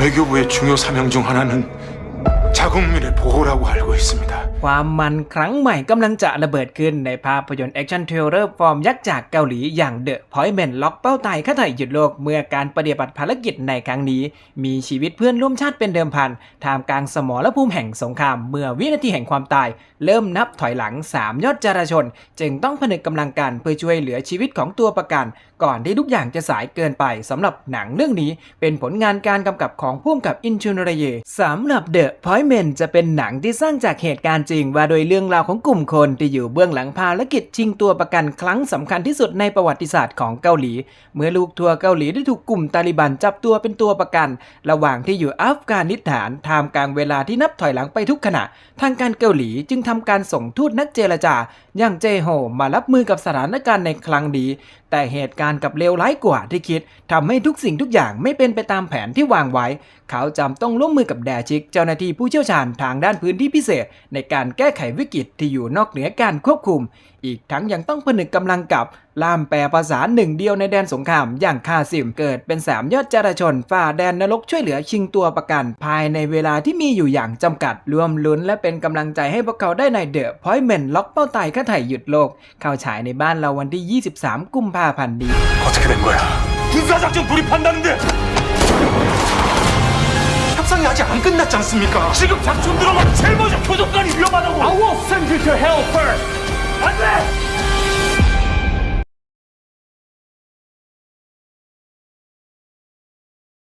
외교부의 중요 사명 중 하나는 자국민의 보호라고 알고 있습니다. ความมันครั้งใหม่กำลังจะระเบิดขึ้นในภาพยนตร์แอคชั่นเทรลเลอร์ฟอร์มยักษ์จากเกาหลีอย่าง The Point ล็อกเป้าตายฆ่าไถ่หยุดโลกเมื่อการปฏิบัติภารกิจในครั้งนี้ มีชีวิตเพื่อนร่วมชาติเป็นเดิมพันท่ามกลางสมรภูมิแห่งสงคราม เมื่อวินาทีแห่งความตาย เริ่มนับถอยหลัง 3 ยอดจราชน จึงต้องผนึกกำลังกันเพื่อช่วยเหลือชีวิตของตัวประกัน ก่อนที่ทุกอย่างจะสายเกินไปสำหรับหนังเรื่องนี้ เป็นผลงานการกำกับของผู้กำกับอินชุนระเยสำหรับ The Point Men จะเป็นหนังที่สร้างจากเหตุการณ์จริงว่าโดยเรื่องราวของกลุ่มคนที่อยู่เบื้องหลังภารกิจชิงตัวประกันครั้งสำคัญที่สุดในประวัติศาสตร์ของเกาหลี เมื่อลูกทัวร์เกาหลีได้ถูกกลุ่มตาลิบันจับตัวเป็นตัวประกัน ระหว่างที่อยู่อัฟกานิสถานท่ามกลางเวลาที่นับถอยหลังไปทุกขณะ ทางการเกาหลีจึงทำการส่งทูตนักเจรจา อย่างเจโฮมารับมือกับสถานการณ์ในครั้งนี้แต่เหตุการณ์กับเลวร้ายกว่าที่คิดทำให้ทุกสิ่งทุกอย่างไม่เป็นไปตามแผนที่วางไว้ เขาจำต้องร่วมมือกับแดชิก เจ้าหน้าที่ผู้เชี่ยวชาญทางด้านพื้นที่พิเศษ ในการแก้ไขวิกฤตที่อยู่นอกเหนือการควบคุม อีกทั้งยังต้องผนึกกำลังกับล่ามแปลภาษาหนึ่งเดียวในแดนสงครามอย่างคาซิมเกิดเป็นสามยอดจราชนฝ่าแดนนรกช่วยเหลือชิงตัวประกัน ภายในเวลาที่มีอยู่อย่างจำกัดรวมลุ้นและเป็นกำลังใจให้พวกเขาได้ในเดอะพอยเมนล็อกเป้าตายฆ่าไถ่หยุดโลก เข้าฉายในบ้านเราวันที่ 23 กุมภาพันธ์นี้ 안 끝났지 않습니까? 지금 작전 들어가면 제일 먼저 교도관이 위험하다고! I will send you to hell first! 안 돼!